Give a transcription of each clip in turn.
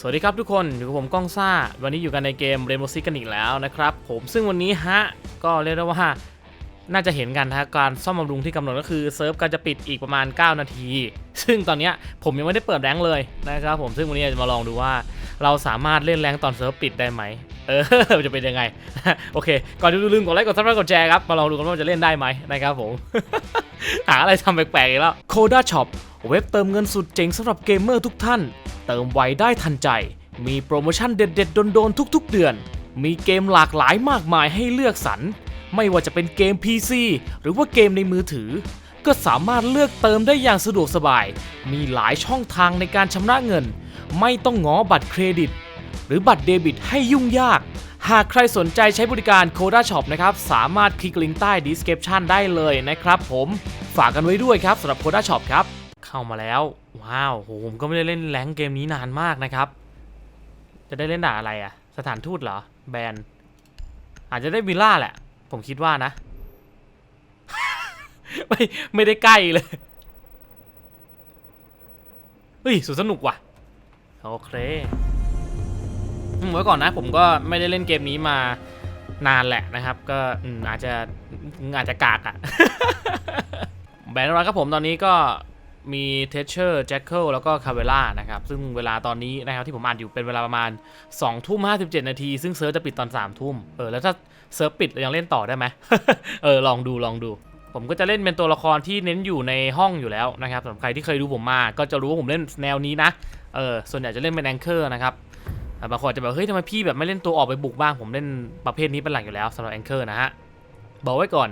สวัสดีครับทุกคน อยู่กับผมก้องซ่า วันนี้อยู่กันในเกม Rainbow Six กันอีกแล้วนะครับ ผมซึ่งวันนี้ฮะ ก็เรียกได้ว่า น่าจะเห็นกันนะการซ่อมบำรุงที่กำหนดก็คือเซิร์ฟก็จะปิดอีกประมาณ 9 นาที ซึ่งตอนนี้ผมยังไม่ได้เปิดแรงเลยนะครับผมซึ่งวันนี้จะมาลองดูว่า เราสามารถเล่นแรงตอนเซิร์ฟปิดได้ไหมเออจะเป็นยังไง โอเค ก่อนที่จะลืมกดไลค์กดซับสไครต์กดแชร์ครับมาลองดูกันว่าจะเล่นได้ไหมนะครับผมหาอะไรทำแปลกๆอีกแล้ว Coda Shop เว็บเติมเงินสุดเจ๋งสำหรับเกมเมอร์ทุกท่าน เติมไวได้ทันใจ มีโปรโมชั่นเด็ด ๆ โดน ๆ ทุก ๆ เดือน มีเกมหลากหลายมากมายให้เลือกสรร ไม่ว่าจะเป็นเกม PC หรือว่าเกมในมือถือ ก็สามารถเลือกเติมได้อย่างสะดวกสบาย มีหลายช่องทางในการชำระเงิน ไม่ต้องง้อบัตรเครดิต หรือบัตรเดบิตให้ยุ่งยาก หากใครสนใจใช้บริการ Coda Shop นะครับ สามารถคลิกลิงก์ใต้ description ได้เลยนะครับผม ฝากกันไว้ด้วยครับสำหรับ Coda Shop ครับ เข้ามาแล้ว ว้าวโหผมก็ไม่ได้เล่นแรงเกมนี้นานมากนะครับ จะได้เล่นด่าอะไรอะสถานทูตเหรอ แบน อาจจะได้วิลล่าแหละ ผมคิดว่านะ ไม่ไม่ได้ใกล้เลยเฮ้ยสุดสนุกว่ะ โอเคอืมไว้ก่อนนะ ผมก็ไม่ได้เล่นเกมนี้มานานแหละนะครับ ก็อาจจะอาจจะกากอะแบนร้อยครับผมตอนนี้ก็ มีเทเชอร์แจ็คเกิลแล้วก็คาเวล่านะครับ ซึ่งเวลาตอนนี้นะครับที่ผมอ่านอยู่เป็นเวลาประมาณ2ทุ่ม57นาที ซึ่งเซิร์ฟจะปิดตอน3ทุ่มเออแล้วถ้าเซิร์ฟปิดยังเล่นต่อได้ไหมเออลองดูลองดู ผมก็จะเล่นเป็นตัวละครที่เน้นอยู่ในห้องอยู่แล้วนะครับสำหรับใครที่เคยดูผมมา ก็จะรู้ว่าผมเล่นแนวนี้นะเออส่วนใหญ่จะเล่นเป็นแองเกอร์นะครับบางคนอาจจะแบบเฮ้ยทำไมพี่แบบไม่เล่นตัวออกไปบุกบ้างผมเล่นประเภทนี้เป็นหลักอยู่แล้วสำหรับแองเกอร์นะฮะบอกไว้ก่อน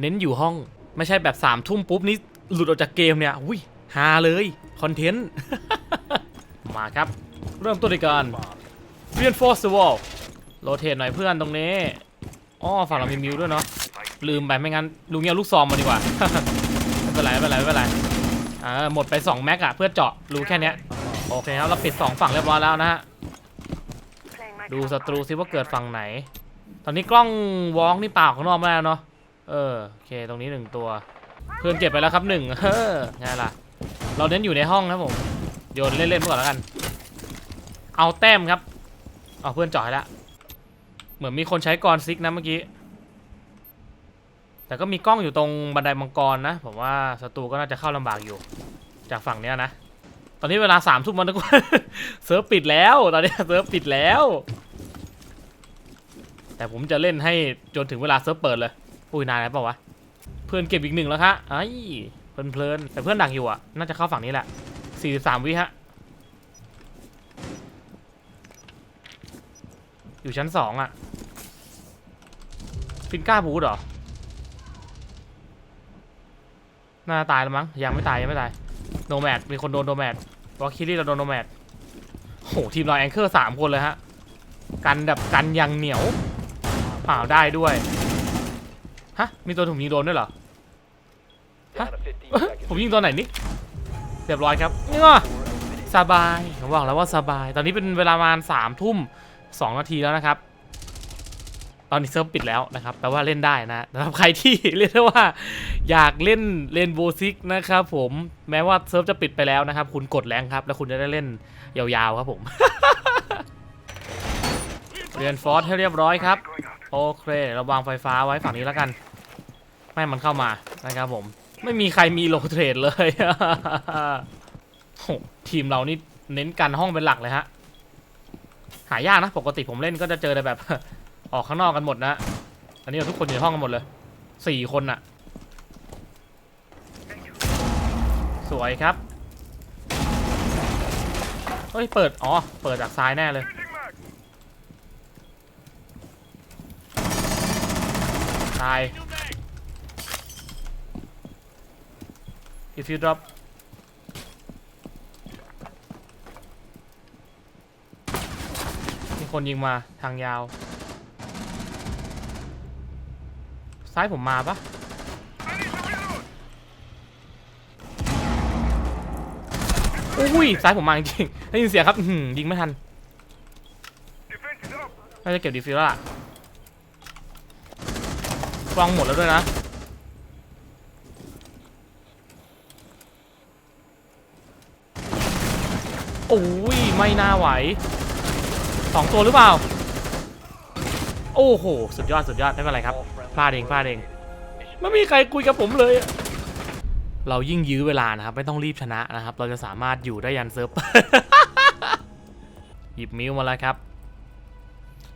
เน้นอยู่ห้องไม่ใช่แบบ3ามทุ่มปุ๊บนี้ หลุดออกจากเกมเนี่ยอุ้ยฮาเลยคอนเทนต์ มาครับ เริ่มต้นด้วยการ reinforce the wall โรเทตหน่อยเพื่อนตรงนี้อ๋อฝั่งเรามีมิวด้วยเนาะลืมไปไม่งั้นลุงเงี้ยลูกซองมาดีกว่าไม่เป็นไรไม่เป็นไรไม่เป็นไรอ่าหมดไป 2 แม็กอะเพื่อเจาะรูแค่เนี้ยโอเคครับเราปิด 2 ฝั่งเรียบร้อยแล้วนะฮะดูศัตรูซิว่าเกิดฝั่งไหน ตอนนี้กล้องวอล์กนี่เปล่าข้างนอกไม่ได้แล้วเนาะเออโอเคตรงนี้หนึ่งตัว เพื่อนเก็บไปแล้วครับหนึ่งเฮ้อไงล่ะ เราเน้นอยู่ในห้องครับผม โยนเล่นๆไปก่อนแล้วกัน เอาแต้มครับเอาเพื่อนจ่อยล้วเหมือนมีคนใช้กรซิกนะเมื่อกี้ แต่ก็มีกล้องอยู่ตรงบันไดมังกรนะ ผมว่าศัตรูก็น่าจะเข้าลำบากอยู่ จากฝั่งเนี้ยนะ ตอนนี้เวลาสามทุ่มมันทุกคนเซิร์ฟปิดแล้ว ตอนนี้เซิร์ฟปิดแล้ว แต่ผมจะเล่นให้จนถึงเวลาเซิร์ฟเปิดเลย อุ้ยนานแล้วเปล่าวะ พื่อนเก็บอีกหนึ่งแล้วคะไอ้เพลินๆแต่เพื่อนดักอยู่อะ น่าจะเข้าฝั่งนี้แหละ 43 วิฮะ อยู่ชั้นสองอะ ฟินก้าบูดเหรอ น่าตายแล้วมั้ง ยังไม่ตาย ยังไม่ตาย โนแมด มีคนโดนโนแมดวอลคิรี่เราโดนโนแมดโห ทีมเราแองเกอร์สามคนเลยฮะ กันแบบกันยังเหนียวอ้าวได้ด้วย ฮะ มีตัวถุงยิงโดนด้วยเหรอ ฮะผมยิงตัวไหนนี่เรียบร้อยครับนี่ก็สบายผมบอกแล้วว่าสบาย ตอนนี้เป็นเวลาประมาณสามทุ่มสองนาทีแล้วนะครับ ตอนนี้เซิร์ฟปิดแล้วนะครับแปลว่าเล่นได้นะสำหรับใครที่เรียกได้ว่าอยากเล่นเล่นโบซิกนะครับผมแม้ว่าเซิร์ฟจะปิดไปแล้วนะครับ คุณกดแรงครับ แล้วคุณจะได้เล่นยาวๆครับผมเรียนฟอสให้เรียบร้อยครับ โอเคเราวางไฟฟ้าไว้ฝั่งนี้แล้วกัน ไม่ให้มันเข้ามานะครับผม ไม่มีใครมีโลเทรดเลยโหทีมเรานี่เน้นกันห้องเป็นหลักเลยฮะ หายากนะ ปกติผมเล่นก็จะเจอแต่แบบ ออกข้างนอกกันหมดนะ อันนี้เราทุกคนอยู่ในห้องกันหมดเลยสี่คนน่ะ สวยครับ เฮ้ย เปิด อ๋อ เปิดจากซ้ายแน่เลย ตาย if you drop มีคนยิงมาทางยาว ซ้ายผมมาปะอุ้ยซ้ายผมมาจริงได้ยินเสียงครับหือยิงไม่ทันน่าจะเก็บดีฟิลแล้วล่ะกล้องหมดแล้วด้วยนะ โอ้ยไม่น่าไหวสองตัวหรือเปล่า โอ้โห สุดยอดสุดยอดไม่เป็นไรครับพลาดเองพลาดเองไม่มีใครคุยกับผมเลย เรายิ่งยื้อเวลานะครับ ไม่ต้องรีบชนะนะครับ เราจะสามารถอยู่ได้ยันเซิร์ฟหยิบมิวมาแล้วครับ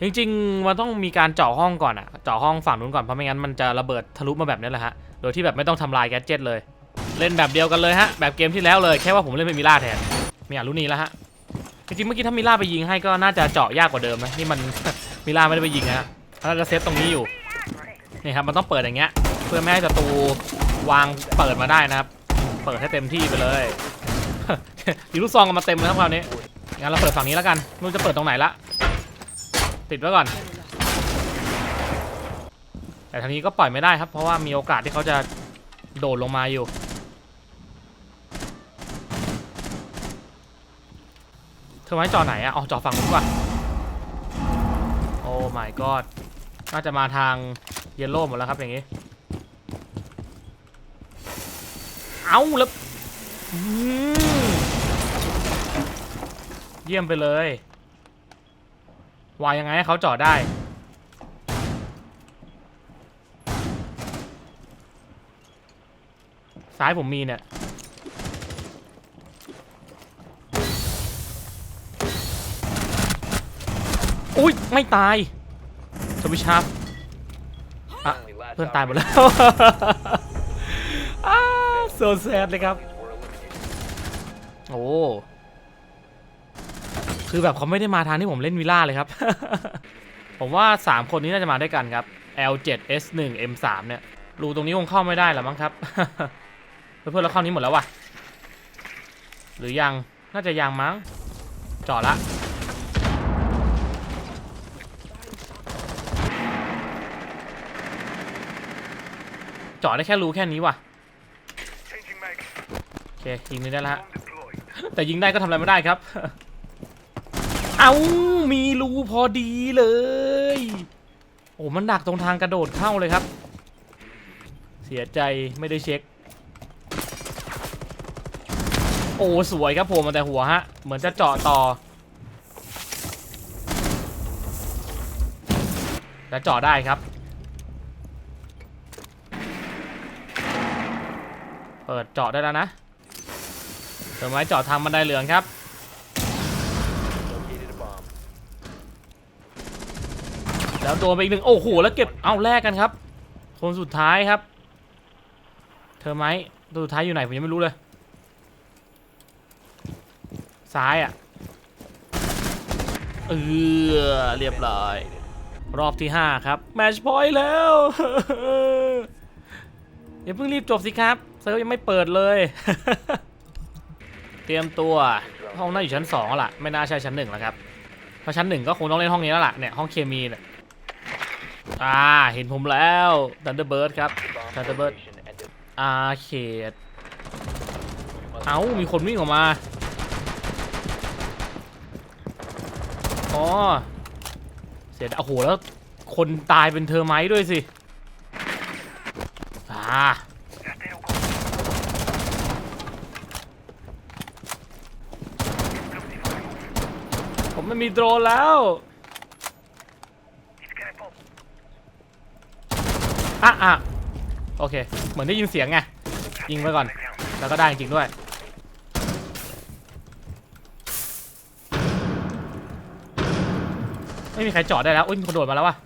จริงๆมันต้องมีการเจาะห้องก่อนอะเจาะห้องฝั่งนู้นก่อนเพราะไม่งั้นมันจะระเบิดทะลุมาแบบนี้แหละฮะโดยที่แบบไม่ต้องทำลายแกดเจิตเลย เล่นแบบเดียวกันเลยฮะแบบเกมที่แล้วเลยแค่ว่าผมเล่นเป็นมิล่าแทน ไม่อยากรู้นี่แล้วฮะจริงๆเมื่อกี้ถ้ามิล่าไปยิงให้ก็น่าจะเจาะยากกว่าเดิมนะนี่มัน มิล่าไม่ได้ไปยิงนะฮะน่าจะเซฟตรงนี้อยู่นี่ครับมันต้องเปิดอย่างเงี้ย เพื่อไม่ให้ศัตรูวางเปิดมาได้นะครับ เปิดให้เต็มที่ไปเลยอีลูกซองกันมาเต็มเลยครับคราวนี้งั้นเราเปิดฝั่งนี้แล้วกันไม่รู้จะเปิดตรงไหนละติดไว้ก่อน แต่ทางนี้ก็ปล่อยไม่ได้ครับ เพราะว่ามีโอกาสที่เขาจะโดดลงมาอยู่ เธอไว้จอไหนอะอ๋อจอฝั่งนู้นว่ะโอ้ my god น่าจะมาทางเยลโล่หมดแล้วครับอย่างนี้ เอาแล้วเยี่ยมไปเลยวางยังไงให้เขาจอดได้ ซ้ายผมมีเนี่ย อุ้ยไม่ตายสวิชชาร์ปอะเพื่อนตายหมดแล้วอ้าโซแซดเลยครับ โอ้ คือแบบเขาไม่ได้มาทางที่ผมเล่นวิลล่าเลยครับ ผมว่า 3 คนนี้น่าจะมาด้วยกันครับ L7 S1 M3 เนี่ย รูตรงนี้คงเข้าไม่ได้หรอมั้งครับ เพื่อนๆเราเข้านี้หมดแล้ววะหรือยัง น่าจะยังมั้งจอดละ จอดได้แค่รูแค่นี้ว่ะโอเคยิงไม่ได้แล้วฮะแต่ยิงได้ก็ทำอะไรไม่ได้ครับ เอามีรูพอดีเลย โอ้มันดักตรงทางกระโดดเข้าเลยครับ เสียใจไม่ได้เช็ค โอ้สวยครับผมมาแต่หัวฮะ เหมือนจะเจาะต่อและเจาะได้ครับ เปิดเจาะได้แล้วนะเดี๋ยวไม้เจาะทางบันไดเหลืองครับ แล้วโดนไปอีกหนึ่งโอ้โหแล้วเก็บเอาแลกกันครับ คนสุดท้ายครับ เธอไหมตัวสุดท้ายอยู่ไหนผมยังไม่รู้เลย ซ้ายอะเออเรียบร้อย รอบที่ 5 ครับ แมชพอยต์แล้ว อย่าเพิ่งรีบจบสิครับเซิร์ฟยังไม่เปิดเลย เตรียมตัวห้องน่าอยู่ชั้น2แล้วล่ะ ไม่น่าใช่ชั้นหนึ่งแล้วครับเพราะชั้นหนึ่งก็คงต้องเล่นห้องนี้แล้วล่ะเนี่ยห้องเคมีเนี่ยอ่าเห็นผมแล้ว Thunderbird ครับ Thunderbird อาเขตเอ้ามีคนวิ่งออกมาอ๋อเสียดโอ้โหแล้วคนตายเป็นเธอไหมด้วยสิ ผมไม่มีโดรนแล้วอะอะโอเค เหมือนได้ยินเสียงไง ยิงไปก่อน แล้วก็ได้จริงด้วย ไม่มีใครจอดได้แล้ว อุ้ยมีคนโดดมาแล้วว่ะ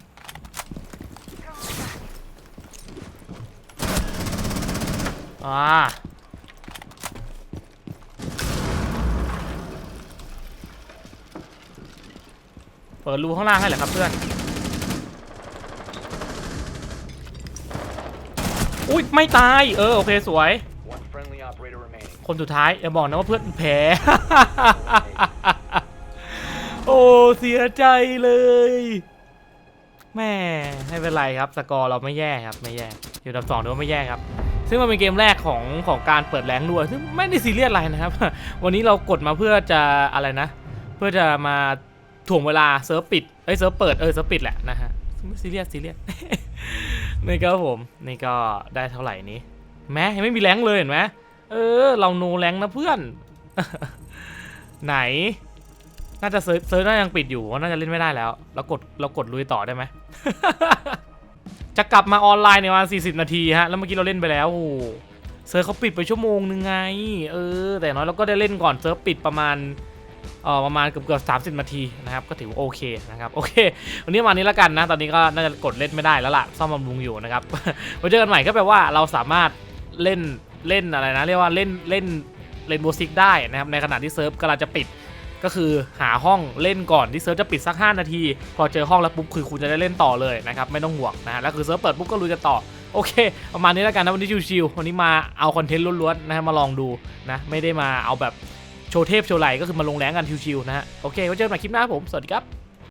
อ่าเปิดรูข้างล่างให้เหรอครับเพื่อน อุ้ยไม่ตาย เออ โอเคสวย คนสุดท้ายอย่าบอกนะว่าเพื่อนแพ้โอ้ เสียใจเลย แม่ไม่เป็นไรครับ สกอร์เราไม่แย่ครับ ไม่แย่ อยู่ดับสองถือว่าไม่แย่ครับ ซึ่งมันเป็นเกมแรกของของการเปิดแรงด้วย ซึ่งไม่ได้ซีเรียสอะไรนะครับ วันนี้เรากดมาเพื่อจะอะไรนะ เพื่อจะมาถ่วงเวลาเซิร์ฟปิด เอ้ยเซิร์ฟเปิด เออเซิร์ฟปิดแหละนะฮะไม่ซีเรียสซีเรียสนี่ก็ผม นี่ก็ได้เท่าไหร่นี้ แม้ยังไม่มีแรงเลยเห็นไหมเออ เราโนแรงนะเพื่อน ไหน น่าจะเซิร์ฟเซิร์ฟน่ายังปิดอยู่ว่าน่าจะเล่นไม่ได้แล้วแล้วกดเรากดลุยต่อได้ไหม จะกลับมาออนไลน์ในวัน40 นาทีฮะ แล้วเมื่อกี้เราเล่นไปแล้วโอ้เซิร์ฟเขาปิดไปชั่วโมงนึงไง เออ แต่น้อยเราก็ได้เล่นก่อนเซิร์ฟปิดประมาณเออประมาณเกือบเกือบสามสิบนาทีนะครับ ก็ถือว่าโอเคนะครับโอเค วันนี้มานี้ล้วกันนะ ตอนนี้ก็น่าจะกดเล่นไม่ได้แล้วล่ะ ซ่อมบำรุงอยู่นะครับไว้เจอกันใหม่ก็แปลว่าเราสามารถเล่นเล่นอะไรนะ เรียกว่าเล่นเล่นเล่นโบซิกได้นะครับในขณะที่เซิร์ฟกำลังจะปิด ก็คือหาห้องเล่นก่อนที่เซิร์ฟจะปิดสัก 5 นาที พอเจอห้องแล้วปุ๊บคือคุณจะได้เล่นต่อเลยนะครับไม่ต้องห่วงนะฮะแล้วคือเซิร์ฟเปิดปุ๊บก็ลุยกันต่อโอเคประมาณนี้แล้วกันนะวันนี้ชิวๆวันนี้มาเอาคอนเทนต์ล้วนๆนะฮะมาลองดูนะไม่ได้มาเอาแบบโชว์เทพโชว์ไหลก็คือมาลงแรงกันชิวๆนะฮะโอเคไว้เจอกันใหม่คลิปหน้าผมสวัสดีครับ